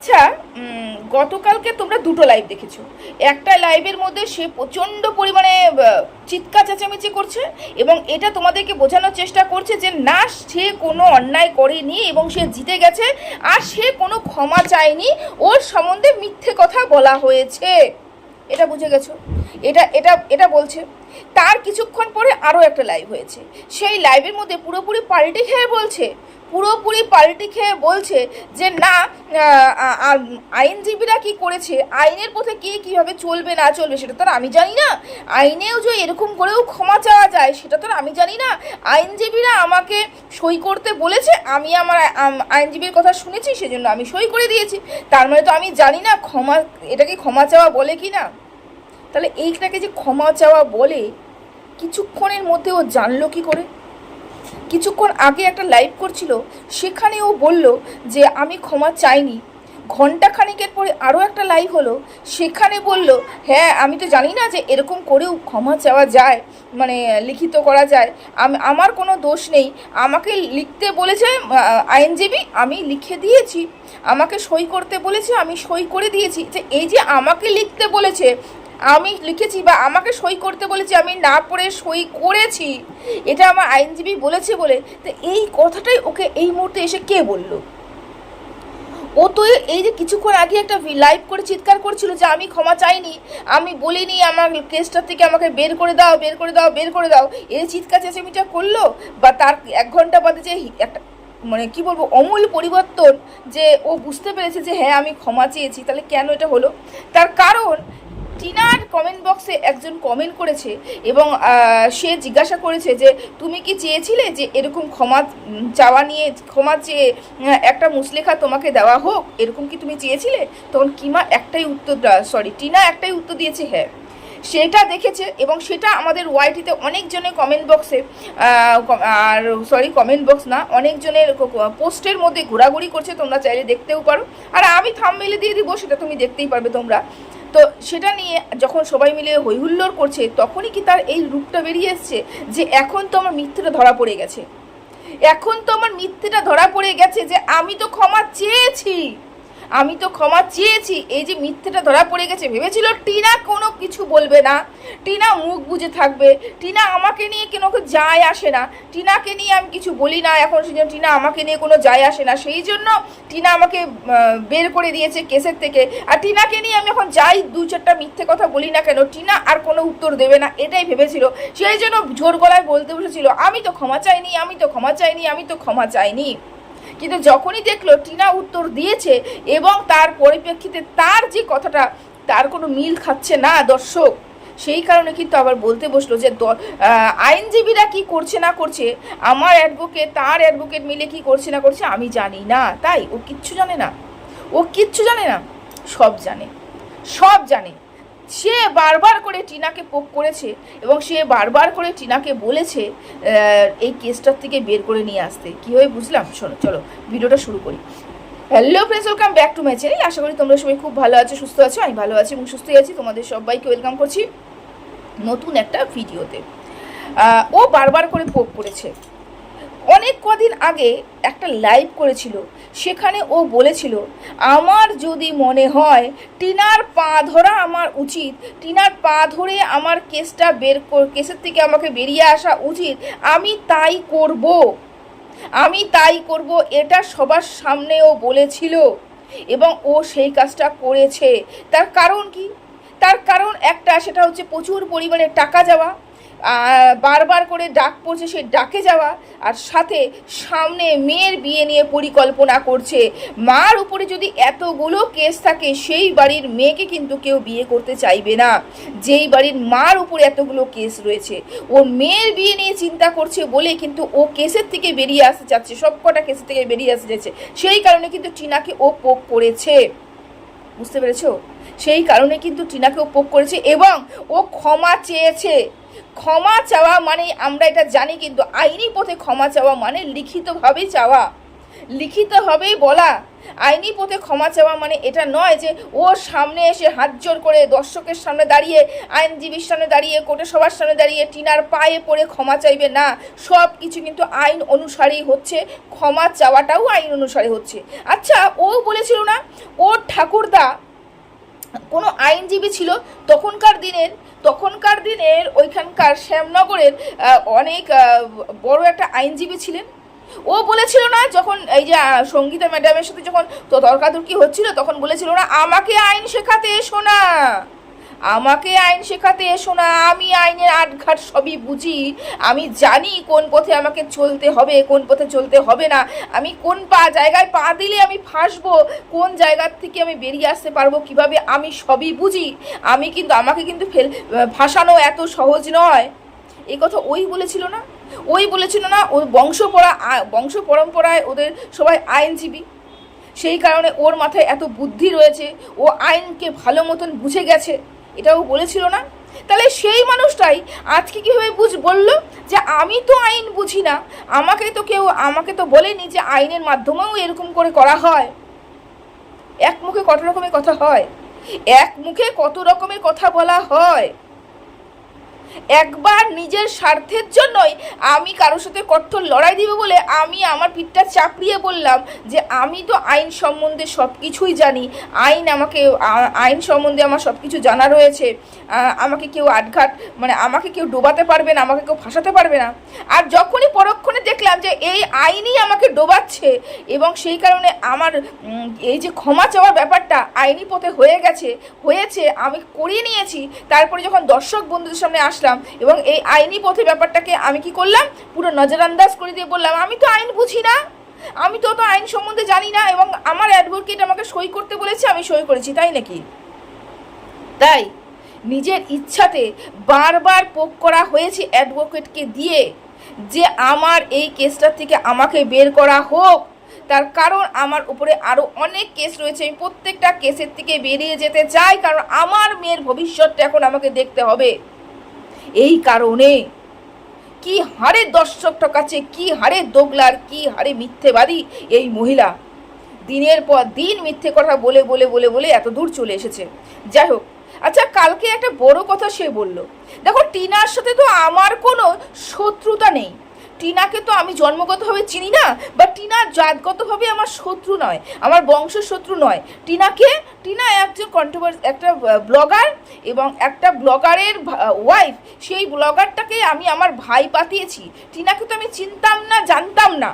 আচ্ছা গতকালকে তোমরা দুটো লাইভ দেখেছ। একটা লাইভের মধ্যে সে প্রচণ্ড পরিমাণে চিৎকার চেঁচামেচি করছে এবং এটা তোমাদেরকে বোঝানোর চেষ্টা করছে যে না, সে কোনো অন্যায় করেনি এবং সে জিতে গেছে আর সে কোনো ক্ষমা চায়নি। ওর সম্বন্ধে মিথ্যে কথা বলা হয়েছে। এটা বুঝে গেছো? এটা এটা এটা বলছে। তার কিছুক্ষণ পরে আরও একটা লাইভ হয়েছে। সেই লাইভের মধ্যে পুরোপুরি পাল্টে খেয়ে বলছে পুরোপুরি পাল্টি খেয়ে বলছে যে, না আইনজীবীরা কি করেছে? আইনের পথে কে কীভাবে চলবে, না চলবে, সেটা তো আমি জানি না। আইনেও যে এরকম করেও ক্ষমা চাওয়া যায়, সেটা তো আমি জানি না। আইনজীবীরা আমাকে সই করতে বলেছে, আমি আমার আইনজীবীর কথা শুনেছি, সেজন্য আমি সই করে দিয়েছি। তার মানে তো আমি জানি না ক্ষমা, এটাকে ক্ষমা চাওয়া বলে কি না? তাহলে এইটাকে যে ক্ষমা চাওয়া বলে, কিছুক্ষণের মধ্যে ও জানলো কি করে? কিছুক্ষণ আগে একটা লাইভ করছিল সেখানে ও বলল যে, আমি ক্ষমা চাইনি। ঘণ্টা খানিকের পরে আরও একটা লাইভ হলো, সেখানে বলল হ্যাঁ আমি তো জানি না যে এরকম করেও ক্ষমা চাওয়া যায় মানে লিখিত করা যায়। আমি, আমার কোনো দোষ নেই। আমাকে লিখতে বলেছে আইনজীবী, আমি লিখে দিয়েছি। আমাকে সই করতে বলেছে, আমি সই করে দিয়েছি। যে, এই যে আমাকে লিখতে বলেছে আমি লিখেছি বা আমাকে সই করতে বলেছি, আমি না পড়ে সই করেছি। এটা আমার আইনজীবী বলেছে বলে। তো এই কথাটাই ওকে এই মুহূর্তে এসে কে বলল? ও তো এই যে কিছুক্ষণ আগে একটা লাইভ করে চিৎকার করছিল যে আমি ক্ষমা চাইনি, আমি বলিনি আমার কেসটা থেকে আমাকে বের করে দাও, বের করে দাও, বের করে দাও। এই চিৎকার চেঁচামেচিটা করল বা তার এক ঘণ্টা বাদে যে একটা মানে কি বলব অমূল পরিবর্তন যে ও বুঝতে পেরেছে যে হ্যাঁ আমি ক্ষমা চেয়েছি। তাহলে কেন এটা হলো? তার কারণ টিনার কমেন্ট বক্সে একজন কমেন্ট করেছে এবং সে জিজ্ঞাসা করেছে যে, তুমি কি চেয়েছিলে যে এরকম ক্ষমা চাওয়া নিয়ে, ক্ষমা চেয়ে একটা মুসলেখা তোমাকে দেওয়া হোক? এরকম কি তুমি চেয়েছিলে? তখন কিমা একটাই উত্তর সরি টিনা একটাই উত্তর দিয়েছে হ্যাঁ। সেটা দেখেছে এবং সেটা আমাদের ওয়াইটিতে অনেকজনের কমেন্ট বক্সে আর সরি কমেন্ট বক্স না, অনেকজনের পোস্টের মধ্যে ঘোরাঘুরি করছে, তোমরা চাইলে দেখতেও পারো। আর আমি থাম মেলে দিয়ে দিব, সেটা তুমি দেখতেই পারবে তোমরা। তো সেটা নিয়ে যখন সবাই মিলে হৈহুল্লোর করছে, তখনই কি তার এই রূপটা বেরিয়ে এসছে যে এখন তো আমার মিথ্যেটা ধরা পড়ে গেছে। এখন তো আমার মিথ্যেটা ধরা পড়ে গেছে যে আমি তো ক্ষমা চেয়েছি। আমি তো ক্ষমা চেয়েছি, এই যে মিথ্যেটা ধরা পড়ে গেছে, ভেবেছিল টিনা কোনো কিছু বলবে না। টিনা মুখ বুজে থাকবে, টিনা আমাকে নিয়ে কোনো যায় আসে না? টিনাকে নিয়ে আমি কিছু বলি না, এখন সেই জন্য টিনা আমাকে নিয়ে কোনো যায় আসে না। সেই জন্য টিনা আমাকে বের করে দিয়েছে কেসের থেকে। আর টিনাকে নিয়ে আমি এখন যাই, দু চারটা মিথ্যে কথা বলি না কেন, টিনা আর কোনো উত্তর দেবে না, এটাই ভেবেছিল। সেই জন্য জোর গলায় বলতে বসেছিল, আমি তো ক্ষমা চাইনি, আমি তো ক্ষমা চাইনি, আমি তো ক্ষমা চাইনি। কিন্তু যখনই দেখল, টিনা উত্তর দিয়েছে এবং তার পরিপ্রেক্ষিতে তার যে কথাটা, তার কোনো মিল খাচ্ছে না দর্শক। সেই কারণে কিন্তু আবার বলতে বসল যে আইনজীবীরা কি করছে না করছে? আমার অ্যাডভোকেট তার অ্যাডভোকেট মিলে কি করছে না করছে, আমি জানি না। তাই ও কিচ্ছু জানে না। ও কিচ্ছু জানে না। সব জানে। সব জানে। সে বারবার করে টিনাকে পোক করেছে এবং সে বারবার করে টিনাকে বলেছে এই কেসটার থেকে বের করে নিয়ে আসতে। কীভাবে বুঝলাম? শোনো, চলো, ভিডিওটা শুরু করি। Hello friends welcome back to my channel আশা করি তোমরা সবাই খুব ভালো আছো, সুস্থ আছো, আমি ভালো আছি এবং সুস্থই আছি। তোমাদের সবাইকে ওয়েলকাম করছি নতুন একটা ভিডিওতে। ও বারবার করে পোক করেছে। অনেক কদিন আগে একটা লাইভ করেছিল। সেখানে ও বলেছিল, আমার যদি মনে হয় টিনার পা ধরা আমার উচিত, টিনার পা ধরে আমার কেসটা বের কেসের থেকে আমাকে বেরিয়ে আসা উচিত, আমি তাই করব। আমি তাই করব। এটা সবার সামনে ও বলেছিল এবং ও সেই কাজটা করেছে। তার কারণ কি? তার কারণ একটা, সেটা হচ্ছে প্রচুর পরিমাণে টাকা যাওয়া বারবার করে ডাক পড়ছে সেই ডাকে যাওয়া আর সাথে সামনে মেয়ের বিয়ে নিয়ে পরিকল্পনা করছে। মার উপরে যদি এতগুলো কেস থাকে, সেই বাড়ির মেয়েকে কিন্তু কেউ বিয়ে করতে চাইবে না। যেই বাড়ির মার উপরে এতগুলো কেস রয়েছে, ও মেয়ের বিয়ে নিয়ে চিন্তা করছে বলে কিন্তু ও কেসের থেকে বেরিয়ে আসতে চাচ্ছে, সব কটা কেসের থেকে বেরিয়ে আসতে যাচ্ছে সেই কারণে কিন্তু টিনাকে ও পোক করেছে। বুঝতে পেরেছ? সেই কারণে কিন্তু টিনাকে ও পোক করেছে এবং ও ক্ষমা চেয়েছে। ক্ষমা চাওয়া মানে আমরা এটা জানি, কিন্তু আইনি পথে ক্ষমা চাওয়া মানে লিখিতভাবে চাওয়া। লিখিতভাবেই বলা। আইনি পথে ক্ষমা চাওয়া মানে এটা নয় যে, ও সামনে এসে হাত জোর করে দর্শকের সামনে দাঁড়িয়ে, আইনজীবীর সামনে দাঁড়িয়ে কোর্টের সবার সামনে দাঁড়িয়ে টিনার পায়ে পড়ে ক্ষমা চাইবে না। সব কিছু কিন্তু আইন অনুসারেই হচ্ছে, ক্ষমা চাওয়াটাও আইন অনুসারে হচ্ছে। আচ্ছা ও বলেছিল না ওর ঠাকুরদা কোনো আইনজীবী ছিল, তখনকার দিনের তখনকার দিনের ওইখানকার শ্যামনগরের অনেক বড় একটা আইনজীবী ছিলেন। ও বলেছিল না যখন এই যে সঙ্গীতা ম্যাডামের সাথে যখন তর্কাতর্কি হচ্ছিল, তখন বলেছিল না, আমাকে আইন শেখাতে এসো না। আমাকে আইন শেখাতে এসো না, আমি আইনের আটঘাট সবই বুঝি। আমি জানি কোন পথে আমাকে চলতে হবে, কোন পথে চলতে হবে না। আমি কোন পা, জায়গায় পা দিলে আমি ফাঁসবো, কোন জায়গার থেকে আমি বেরিয়ে আসতে পারব, কীভাবে আমি সবই বুঝি। আমি কিন্তু, আমাকে কিন্তু ফেল ফাঁসানো এত সহজ নয়। এই কথা ওই বলেছিল না? ওই বলেছিল না ও বংশ পড়া বংশ পরম্পরায় ওদের সবাই আইনজীবী। সেই কারণে ওর মাথায় এত বুদ্ধি রয়েছে, ও আইনকে ভালো মতন বুঝে গেছে। এটাও বলেছিল না। তাহলে সেই মানুষটাই আজকে কীভাবে বুঝ, বলল যে আমি তো আইন বুঝি না, আমাকে তো কেউ, আমাকে তো বলেনি যে আইনের মাধ্যমেও এরকম করে করা হয়। এক মুখে কত রকমের কথা হয়, এক মুখে কত রকমের কথা বলা হয়। একবার নিজের স্বার্থের জন্যই আমি কারোর সাথে কঠোর লড়াই দিব বলে আমি আমার পিঠটা চাপড়িয়ে বললাম যে আমি তো আইন সম্বন্ধে সব কিছুই জানি। আইন আমাকে আইন সম্বন্ধে আমার সব কিছু জানা রয়েছে। আমাকে কেউ আটঘাট মানে আমাকে কেউ ডোবাতে পারবে না, আমাকে কেউ ফাঁসাতে পারবে না। আর যখনই পরক্ষণে দেখলাম যে এই আইনই আমাকে ডোবাচ্ছে এবং সেই কারণে আমার এই যে ক্ষমা চাওয়ার ব্যাপারটা আইনি পথে হয়ে গেছে, হয়েছে, আমি করিয়ে নিয়েছি, তারপরে যখন দর্শক বন্ধুদের সামনে আসলাম এবং এই আইনি পথে ব্যাপারটাকে আমি কি করলাম? পুরো নজরান্দাজ করে দিয়ে বললাম, আমি তো আইন বুঝি না। আমি তো তো আইন সম্বন্ধে জানি না এবং আমার অ্যাডভোকেট আমাকে সই করতে বলেছে, আমি সই করেছি, তাই নাকি? তাই নিজের ইচ্ছাতে বারবার পোক করা হয়েছে অ্যাডভোকেটকে দিয়ে যে আমার এই কেসটা থেকে আমাকে বের করা হোক। তার কারণ আমার উপরে আরও অনেক কেস রয়েছে, আমি প্রত্যেকটা কেসের থেকে বেরিয়ে যেতে চাই, কারণ আমার মেয়ের ভবিষ্যৎটা এখন আমাকে দেখতে হবে। এই কারণে। কি হারে দর্শক ঠকাচ্ছে কি হারে দোগলার, কি হারে মিথ্যেবাদী এই মহিলা। দিনের পর দিন মিথ্যে কথা বলে বলে বলে বলে এত দূর চলে এসেছে। যাই হোক আচ্ছা কালকে একটা বড় কথা সে বলল। দেখো, টিনার সাথে তো আমার কোনো শত্রুতা নেই। টিনাকে তো আমি জন্মগতভাবে চিনি না বা টিনা জাতগতভাবে আমার শত্রু নয়, আমার বংশ শত্রু নয়। টিনাকে, টিনা একজন কন্ট্রোভার্স একটা ব্লগার এবং একটা ব্লগারের ওয়াইফ সেই ব্লগারটাকে আমি আমার ভাই পাঠিয়েছি। টিনাকে তো আমি চিনতাম না, জানতাম না।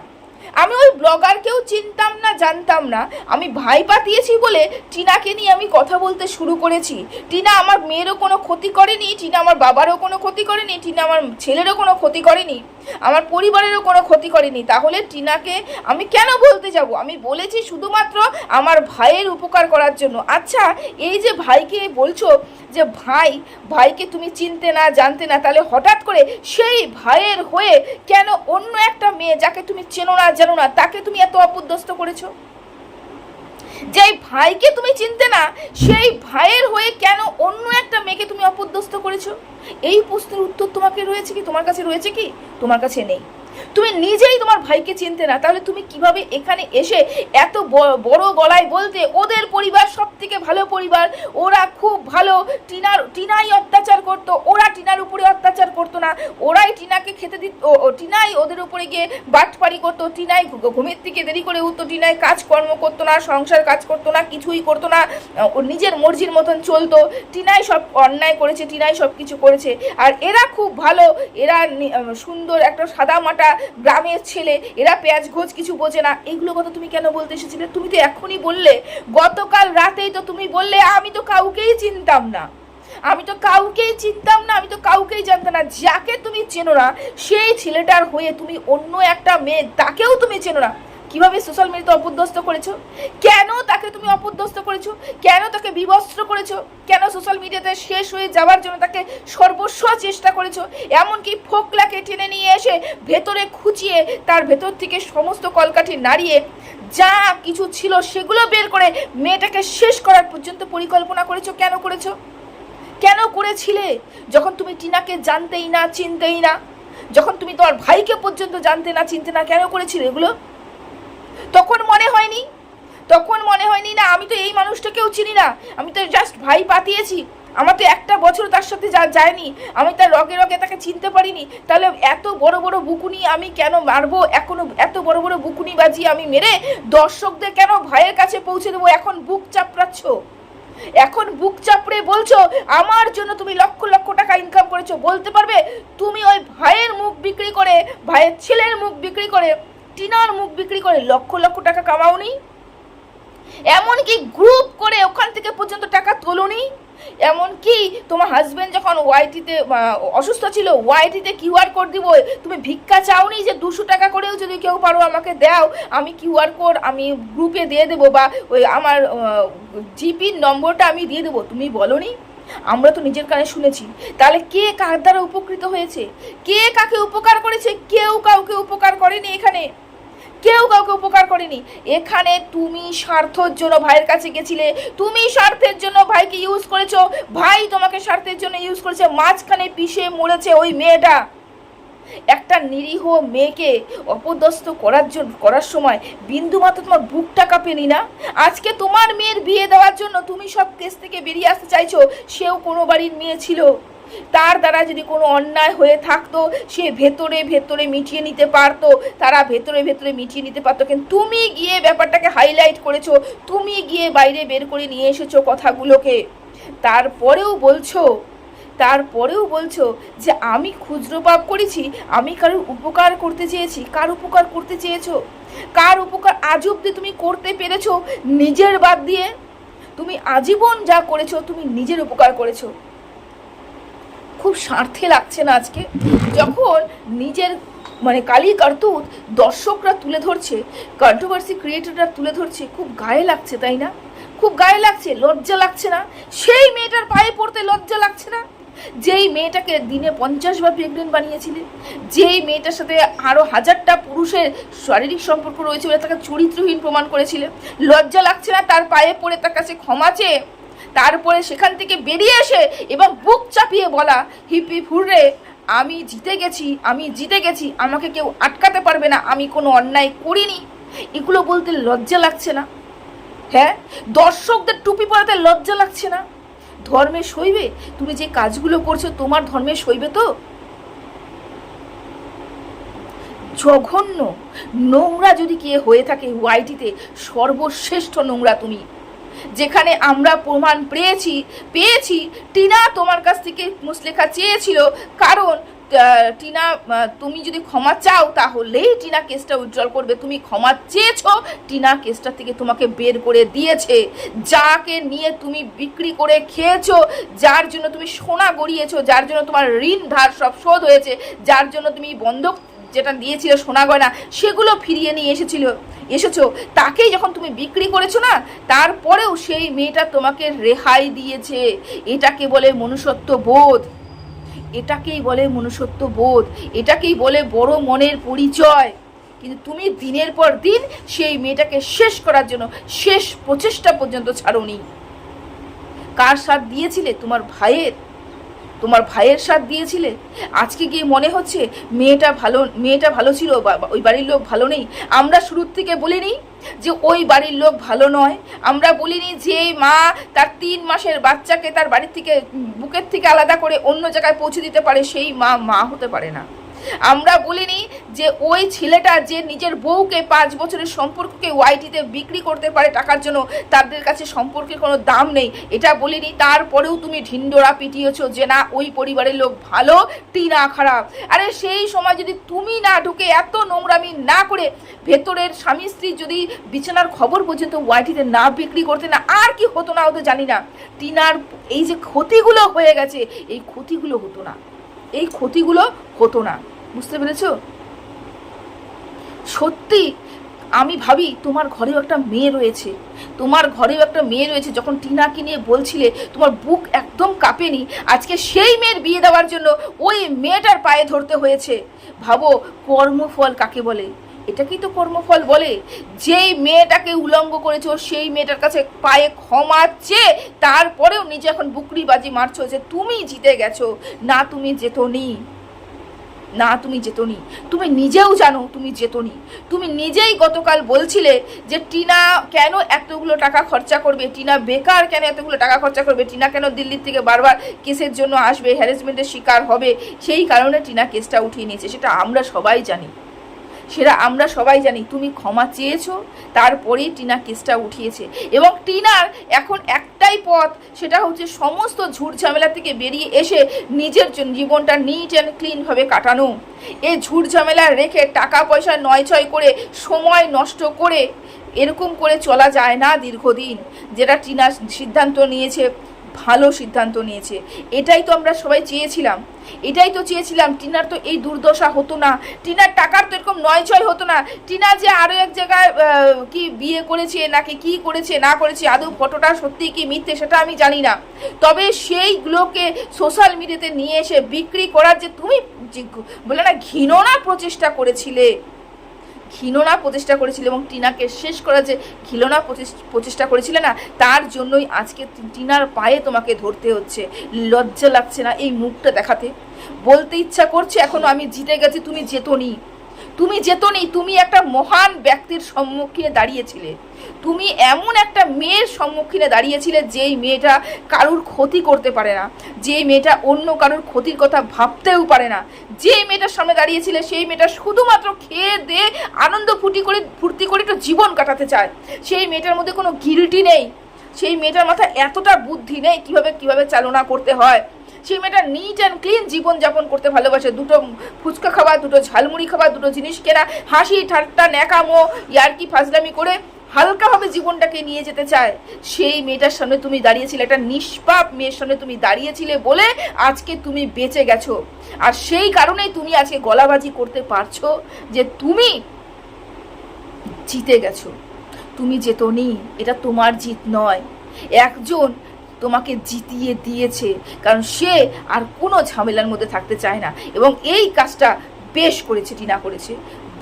আমি ওই ব্লগারকেও চিনতাম না, জানতাম না। আমি ভাই পাঠিয়েছি বলে টিনাকে নিয়ে আমি কথা বলতে শুরু করেছি। টিনা আমার মেয়েরও কোনো ক্ষতি করেনি, টিনা আমার বাবারও কোনো ক্ষতি করেনি, টিনা আমার ছেলেরও কোনো ক্ষতি করেনি, আমার পরিবারেরও কোনো ক্ষতি করেনি। তাহলে টিনাকে আমি কেন বলতে যাব? আমি বলেছি শুধুমাত্র আমার ভাইয়ের উপকার করার জন্য। আচ্ছা এই যে ভাইকে বলছো যে, ভাই, ভাইকে তুমি চিনতে না, জানতে না, তাহলে হঠাৎ করে সেই ভাইয়ের হয়ে কেন অন্য একটা মেয়ে যাকে তুমি চেনো না জানো না, তাকে তুমি এত অপদস্থ করেছ? যে ভাইকে তুমি চিনতে না, সেই ভাইয়ের হয়ে কেন অন্য একটা মেয়েকে তুমি অপদস্থ করেছ? এই প্রশ্নের উত্তর তোমাকে রয়েছে কি? তোমার কাছে রয়েছে কি? তোমার কাছে নেই। তুমি নিজেই তোমার ভাইকে চিনতে না, তাহলে তুমি কীভাবে এখানে এসে এত বড় গলায় বলতে ওদের পরিবার সব থেকে ভালো পরিবার, ওরা খুব ভালো, টিনার, টিনাই অত্যাচার করতো, ওরা টিনার উপরে অত্যাচার করতো না, ওরাই টিনাকে খেতে দিত টিনাই ওদের উপরে গিয়ে বাটপাড়ি করতো, টিনাই ঘুমের থেকে দেরি করে উঠতো, টিনাই কাজকর্ম করতো না, সংসার কাজ করতো না, কিছুই করতো না নিজের মর্জির মতন চলতো, টিনাই সব অন্যায় করেছে, টিনাই সব কিছু করেছে, আর এরা খুব ভালো, এরা সুন্দর একটা সাদা মাটা গ্রামের ছেলে, এরা পেঁয়াজ ঘোজ কিছু বোঝে না। এগুলো কথা তুমি কেন বলতে এসেছিলে? তুমি তো এখনই বললে। গতকাল রাতেই তো তুমি বললে, আমি তো কাউকেই চিনতাম না। আমি তো কাউকেই চিনতাম না, আমি তো কাউকেই জানতাম না। যাকে তুমি চেনো না, সেই ছেলেটার হয়ে তুমি অন্য একটা মেয়ে, তাকেও তুমি চেনো না। কীভাবে সোশ্যাল মিডিয়াতে অপদস্থ করেছ? কেন তাকে তুমি অপদস্থ করেছ? কেন তাকে বিবস্ত্র করেছ? কেন সোশ্যাল মিডিয়াতে শেষ হয়ে যাওয়ার জন্য তাকে সর্বস্ব চেষ্টা করেছ? এমনকি ফোকলাকে টেনে নিয়ে এসে ভেতরে খুঁচিয়ে তার ভেতর থেকে সমস্ত কলকাঠি নাড়িয়ে যা কিছু ছিল সেগুলো বের করে মেয়েটাকে শেষ করার পর্যন্ত পরিকল্পনা করেছ? কেন করেছ? কেন করেছিলে? যখন তুমি টিনাকে জানতেই না, চিনতেই না, যখন তুমি তোমার ভাইকে পর্যন্ত জানতে না, চিনতে না, কেন করেছিলে এগুলো? তখন মনে হয়নি, তখন মনে হয়নি না, আমি তো এই মানুষটাকেও চিনি না, আমি তো জাস্ট ভাই পাঠিয়েছি আমার তো একটা বছর তার সাথে যা যায়নি, আমি তার রগে রগে তাকে চিনতে পারিনি, তাহলে এত বড় বড় বুকুনি আমি কেন মারবো, এখনও এত বড় বড় বুকুনি বাজিয়ে আমি মেরে দর্শকদের কেন ভাইয়ের কাছে পৌঁছে দেবো? এখন বুক চাপড়াচ্ছ, এখন বুক চাপড়ে বলছো, আমার জন্য তুমি লক্ষ লক্ষ টাকা ইনকাম করেছ, বলতে পারবে, তুমি ওই ভাইয়ের মুখ বিক্রি করে, ভাইয়ের ছেলের মুখ বিক্রি করে টিনার মুখ বিক্রি করে লক্ষ লক্ষ টাকা কামাওনি। এমনকি গ্রুপ করে ওখান থেকে পর্যন্ত টাকা তোলোনি। এমনকি তোমার হাজবেন্ড যখন ওয়াইটিতে অসুস্থ ছিল ওয়াইটিতে কিউআর কোড দিব, তুমি ভিক্ষা চাওনি যে দুশো টাকা করেও যদি কেউ পারো আমাকে দাও, আমি কিউআর কোড আমি গ্রুপে দিয়ে দেবো বা ওই আমার জিপির নম্বরটা আমি দিয়ে দেবো, তুমি বলনি? আমরা তো নিজের কানে শুনেছি। তাহলে কে কার দ্বারা উপকৃত হয়েছে? কে কাকে উপকার করেছে? কেউ কাউকে উপকার করেনি এখানে। কেউ কাউকে উপকার করেনি। এখানে তুমি স্বার্থর জন্য ভাইয়ের কাছে গেছিলে। তুমি স্বার্থের জন্য ভাইকে ইউজ করেছ। ভাই তোমাকে স্বার্থের জন্য ইউজ করেছে। মাঝখানে পিষে মরেছে ওই মেয়েটা। একটা নিরীহ মেয়েকে অপদস্থ করার জন্য, করার সময় বিন্দু মাত্র তোমার বুকটা কাঁপেনি না? আজকে তোমার মেয়ের বিয়ে দেওয়ার জন্য তুমি সব কেস থেকে বেরিয়ে আসতে চাইছো। সেও কোনো বাড়ির মেয়ে ছিল। তার দ্বারা যদি কোনো অন্যায় হয়ে থাকতো, সে ভেতরে ভেতরে মিটিয়ে নিতে পারতো, তারা ভেতরে ভেতরে মিটিয়ে নিতে পারতো। কিন্তু তুমি গিয়ে ব্যাপারটাকে হাইলাইট করেছ, তুমি গিয়ে বাইরে বের করে নিয়ে এসেছ কথাগুলোকে। তারপরেও বলছো তারপরেও বলছো যে আমি খুচরো পাপ করেছি, আমি কারোর উপকার করতে চেয়েছি। কার উপকার করতে চেয়েছো? কার উপকার আজ অব্দি তুমি করতে পেরেছ? নিজের বাদ দিয়ে তুমি আজীবন যা করেছ, তুমি নিজের উপকার করেছ। খুব স্বার্থে লাগছে না আজকে। যখন নিজের মানে কালি কার্তুত দর্শকরা তুলে ধরছে কন্ট্রোভার্সি ক্রিয়েটররা তুলে ধরছে, খুব গায়ে লাগছে, তাই না? খুব গায়ে লাগছে, লজ্জা লাগছে না? সেই মেয়েটার পায়ে পড়তে লজ্জা লাগছে না? যেই মেয়েটাকে দিনে পঞ্চাশ বার প্রেগনেন্ট বানিয়েছিলে, যেই মেয়েটার সাথে আরও হাজারটা পুরুষের শারীরিক সম্পর্ক রয়েছে বলে তাকে চরিত্রহীন প্রমাণ করেছিলে, লজ্জা লাগছে না তার পায়ে পড়ে তার কাছে ক্ষমা চেয়ে? তারপরে সেখান থেকে বেরিয়ে এসে এবং বুক চাপিয়ে বলা, হিপি ফুররে আমি জিতে গেছি, আমি জিতে গেছি, আমাকে কেউ আটকাতে পারবে না, আমি কোনো অন্যায় করিনি। এগুলো বলতে লজ্জা লাগছে না? হ্যাঁ? দর্শকদের টুপি পরাতে লজ্জা লাগছে না? ধর্মে সইবে? তুমি যে কাজগুলো করছ, তোমার ধর্মে সইবে তো? জঘন্য। নোংরা যদি কে হয়ে থাকে ওয়াইটিতে সর্বশ্রেষ্ঠ নোংরা তুমি। যেখানে আমরা প্রমাণ পেয়েছি পেয়েছি, টিনা তোমার কাছ থেকে মুসলেখা চেয়েছিল। কারণ টিনা তুমি যদি ক্ষমা চাও, তাহলেই টিনা কেসটা উজ্জ্বল করবে। তুমি ক্ষমা চেয়েছো, টিনা কেসটা থেকে তোমাকে বের করে দিয়েছে। যাকে নিয়ে তুমি বিক্রি করে খেয়েছো, যার জন্য তুমি সোনা গড়িয়েছো, যার জন্য তোমার ঋণ ধার সব শোধ হয়েছে, যার জন্য তুমি বন্ধক যেটা দিয়েছিল সোনা গয়না, সেগুলো ফিরিয়ে নিয়ে এসেছিল। এসেছ, তাকেই যখন তুমি বিক্রি করেছ না, তারপরেও সেই মেয়েটা তোমাকে রেহাই দিয়েছে। এটাকে বলে মনুষ্যত্ব বোধ। এটাকেই বলে মনুষ্যত্ব বোধ। এটাকেই বলে বড় মনের পরিচয়। কিন্তু তুমি দিনের পর দিন সেই মেয়েটাকে শেষ করার জন্য, শেষ প্রচেষ্টা পর্যন্ত ছাড়োনি। কার সাথ দিয়েছিলে তোমার ভাইয়ের? তোমার ভাইয়ের সাথ দিয়েছিলে? আজকে গিয়ে মনে হচ্ছে মেয়েটা ভালো মেয়েটা ভালো ছিল ওই বাড়ির লোক ভালো নেই। আমরা শুরুর থেকে বলিনি যে ওই বাড়ির লোক ভালো নয়। আমরা বলিনি যে মা তার তিন মাসের বাচ্চাকে তার বাড়ির থেকে বুকের থেকে আলাদা করে অন্য জায়গায় পৌঁছে দিতে পারে, সেই মা মা হতে পারে না। আমরা বলিনি যে ওই ছেলেটা যে নিজের বউকে পাঁচ বছরের সম্পর্ককে ওয়াইটিতে বিক্রি করতে পারে টাকার জন্য, তাদের কাছে সম্পর্কের কোনো দাম নেই। এটা বলিনি, তারপরেও তুমি ঢিন্ডোরা পিটিয়েছো যে না, ওই পরিবারের লোক ভালো টিনা খারাপ। আরে সেই সময় যদি তুমি না ঢুকে এত নোংরামি না করে ভেতরের স্বামী স্ত্রী যদি বিছানার খবর পর্যন্ত ওয়াইটিতে না বিক্রি করতে না, আর কি হতো না হতো জানি না। টিনার এই যে ক্ষতিগুলো হয়ে গেছে, এই ক্ষতিগুলো হতো না। এই ক্ষতিগুলো হতো না। বুঝতে পেরেছ? সত্যি, আমি ভাবি তোমার ঘরেও একটা মেয়ে রয়েছে। তোমার ঘরেও একটা মেয়ে রয়েছে যখন টিনাকে নিয়ে বলছিলে, তোমার বুক একদম কাঁপেনি। আজকে সেই মেয়ের বিয়ে দেওয়ার জন্য ওই মেয়েটার পায়ে ধরতে হয়েছে। ভাবো, কর্মফল কাকে বলে? এটাকেই তো কর্মফল বলে। যেই মেয়েটাকে উলঙ্গ করেছ, সেই মেয়েটার কাছে পায়ে ক্ষমা চেয়ে তারপরেও নিজে এখন বুকরি বাজি মারছো যে তুমি জিতে গেছো, না তুমি যেতনি না, তুমি যেতনি তুমি নিজেও জানো তুমি যেতনি তুমি নিজেই গতকাল বলছিলে যে টিনা কেন এতগুলো টাকা খরচা করবে, টিনা বেকার কেন এতগুলো টাকা খরচা করবে, টিনা কেন দিল্লির থেকে বারবার কেসের জন্য আসবে হ্যারাসমেন্টের শিকার হবে, সেই কারণে টিনা কেসটা উঠিয়ে নিয়েছে, সেটা আমরা সবাই জানি। সেটা আমরা সবাই জানি। তুমি ক্ষমা চেয়েছো, তারপরেই টিনা কেসটা উঠিয়েছে। এবং টিনার এখন একটাই পথ, সেটা হচ্ছে সমস্ত ঝুট ঝামেলা থেকে বেরিয়ে এসে নিজের জীবনটা নিট অ্যান্ড ক্লিনভাবে কাটানো। এই ঝুট ঝামেলা রেখে টাকা পয়সা নয় ছয় করে সময় নষ্ট করে এরকম করে চলা যায় না দীর্ঘদিন, যেটা টিনা সিদ্ধান্ত নিয়েছে। ভালো সিদ্ধান্ত নিয়েছে। এটাই তো আমরা সবাই চেয়েছিলাম। এটাই তো চেয়েছিলাম, টিনার তো এই দুর্দশা হতো না। টিনার টাকার তো এরকম নয় ছয় হতো না। টিনা যে আরও এক জায়গায় কি বিয়ে করেছে, নাকি কি করেছে, না করেছে, আদৌ ফটোটা সত্যি কি মিথ্যে সেটা আমি জানি না। তবে সেইগুলোকে সোশ্যাল মিডিয়াতে নিয়ে এসে বিক্রি করার যে তুমি বলে না ঘৃণনা প্রচেষ্টা করেছিলে ঘৃণনা প্রচেষ্টা করেছিল এবং টিনাকে শেষ করার যে ঘিলোনা প্রচেষ- প্রচেষ্টা করেছিলে না, তার জন্যই আজকে টিনার পায়ে তোমাকে ধরতে হচ্ছে। লজ্জা লাগছে না এই মুখটা দেখাতে? বলতে ইচ্ছা করছে, এখনও আমি জিতে গেছি, তুমি যেতনি। তুমি যেত নেই তুমি একটা মহান ব্যক্তির সম্মুখীনে দাঁড়িয়েছিলে। তুমি এমন একটা মেয়ের সম্মুখীনে দাঁড়িয়েছিলে যেই মেয়েটা কারুর ক্ষতি করতে পারে না, যেই মেয়েটা অন্য কারুর ক্ষতির কথা ভাবতেও পারে না। যে মেয়েটার সামনে দাঁড়িয়েছিলে, সেই মেয়েটা শুধুমাত্র খেয়ে দিয়ে আনন্দ ফুটি করে, ফুর্তি করে একটু জীবন কাটাতে চায়। সেই মেয়েটার মধ্যে কোনো গিলটি নেই। সেই মেয়েটার মাথায় এতটা বুদ্ধি নেই কীভাবে কীভাবে চালনা করতে হয়। সেই মেয়েটা নিট অ্যান্ড ক্লিন জীবনযাপন করতে ভালোবাসে, দুটো ফুচকা খাওয়া, দুটো ঝালমুড়ি খাওয়া, দুটো জিনিস কেনা, হাসি, ঠাট্টা, ন্যাকামো, ইয়ার্কি, ফাজলামি করে হালকাভাবে জীবনটাকে নিয়ে যেতে চায়। সেই মেয়েটার সামনে তুমি দাঁড়িয়েছিলে, একটা নিষ্পাপ মেয়ের সামনে তুমি দাঁড়িয়েছিলে বলে আজকে তুমি বেঁচে গেছো। আর সেই কারণেই তুমি আজকে গলাবাজি করতে পারছ যে তুমি জিতে গেছো। তুমি যেতনি এটা তোমার জিত নয়। একজন তোমাকে জিতিয়ে দিয়েছে, কারণ সে আর কোনো ঝামেলার মধ্যে থাকতে চায় না। এবং এই কাজটা বেশ করেছে, টিনা করেছে,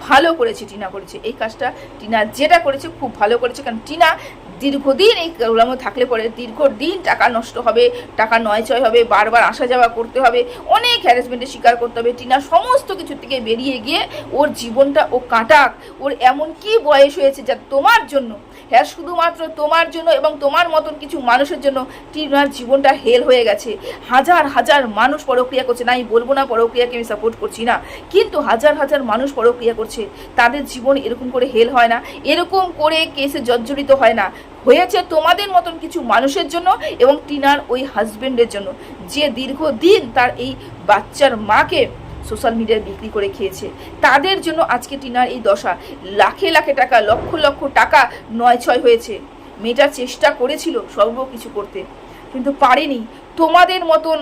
ভালো করেছে, টিনা করেছে। এই কাজটা টিনা যেটা করেছে, খুব ভালো করেছে, কারণ টিনা দীর্ঘদিন এই কারুলামো থাকলে পরে দীর্ঘদিন টাকা নষ্ট হবে, টাকা নয় ছয় হবে, বারবার আসা যাওয়া করতে হবে, অনেক হ্যারাসমেন্টের শিকার করতে হবে, টিনা সমস্ত কিছু থেকে বেরিয়ে গিয়ে ওর জীবনটা ও কাটাক। ওর এমন কি বয়স হয়েছে যা তোমার জন্য? হ্যাঁ শুধুমাত্র তোমার জন্য এবং তোমার মতন কিছু মানুষের জন্য টিনার জীবনটা হেল হয়ে গেছে। হাজার হাজার মানুষ পরক্রিয়া করছে, না, আমি বলব না পরক্রিয়াকে আমি সাপোর্ট করছি না, কিন্তু হাজার হাজার মানুষ পরক্রিয়া করছে, তাদের জীবন এরকম করে হেল হয় না, এরকম করে কেসে জর্জরিত হয় না। হয়েছে তোমাদের মতন কিছু মানুষের জন্য এবং টিনার ওই হাজবেন্ডের জন্য। যে দীর্ঘদিন তার এই বাচ্চার মাকে সোশ্যাল মিডিয়ায় বিক্রি করে খেয়েছে, তাদের জন্য আজকে টিনার এই দশা। লাখে লাখে টাকা, লক্ষ লক্ষ টাকা নয় ছয় হয়েছে। মেয়েটা চেষ্টা করেছিল সর্ব কিছু করতে, কিন্তু পারেনি। তোমাদের মতন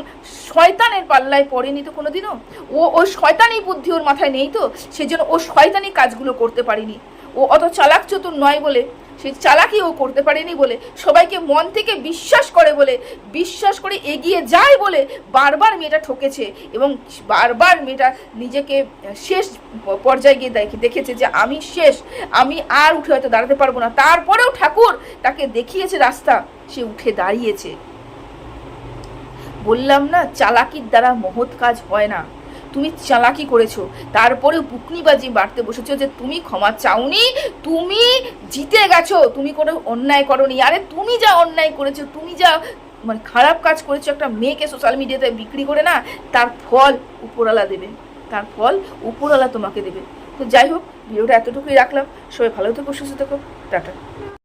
শয়তানের পাল্লায় পড়েনি তো কোনোদিনও? ও ওই শয়তানি বুদ্ধি ওর মাথায় নেই তো? সেজন্য ও শয়তানি কাজগুলো করতে পারেনি। ও অত চালাক চতুর নয় বলে সেই চালাকি ও করতে পারেনি বলে, সবাইকে মন থেকে বিশ্বাস করে বলে, বিশ্বাস করে এগিয়ে যায় বলে বারবার মেয়েটা ঠকেছে এবং বারবার মেয়েটা নিজেকে শেষ পর্যায়ে গিয়ে দেখে, দেখেছে যে আমি শেষ, আমি আর উঠে হয়তো দাঁড়াতে পারব না। তারপরেও ঠাকুর তাকে দেখিয়েছে রাস্তা, সে উঠে দাঁড়িয়েছে। বললাম না, চালাকির দ্বারা মহৎ কাজ হয় না। তুমি চালাকি করেছ তারপরে বুকনিবাজি বাড়তে বসেছো যে তুমি ক্ষমা চাওনি, তুমি জিতে গেছো, তুমি কোনো অন্যায় করনি। আরে তুমি যা অন্যায় করেছ, তুমি যা মানে খারাপ কাজ করেছ, একটা মেয়েকে সোশ্যাল মিডিয়াতে বিক্রি করে না, তার ফল উপরওয়ালা দেবে, তার ফল উপরওয়ালা তোমাকে দেবে। তো যাই হোক, ভিডিওটা এতটুকুই রাখলাম। সবাই ভালো থেকো, সুস্থ থেকো। টাটা।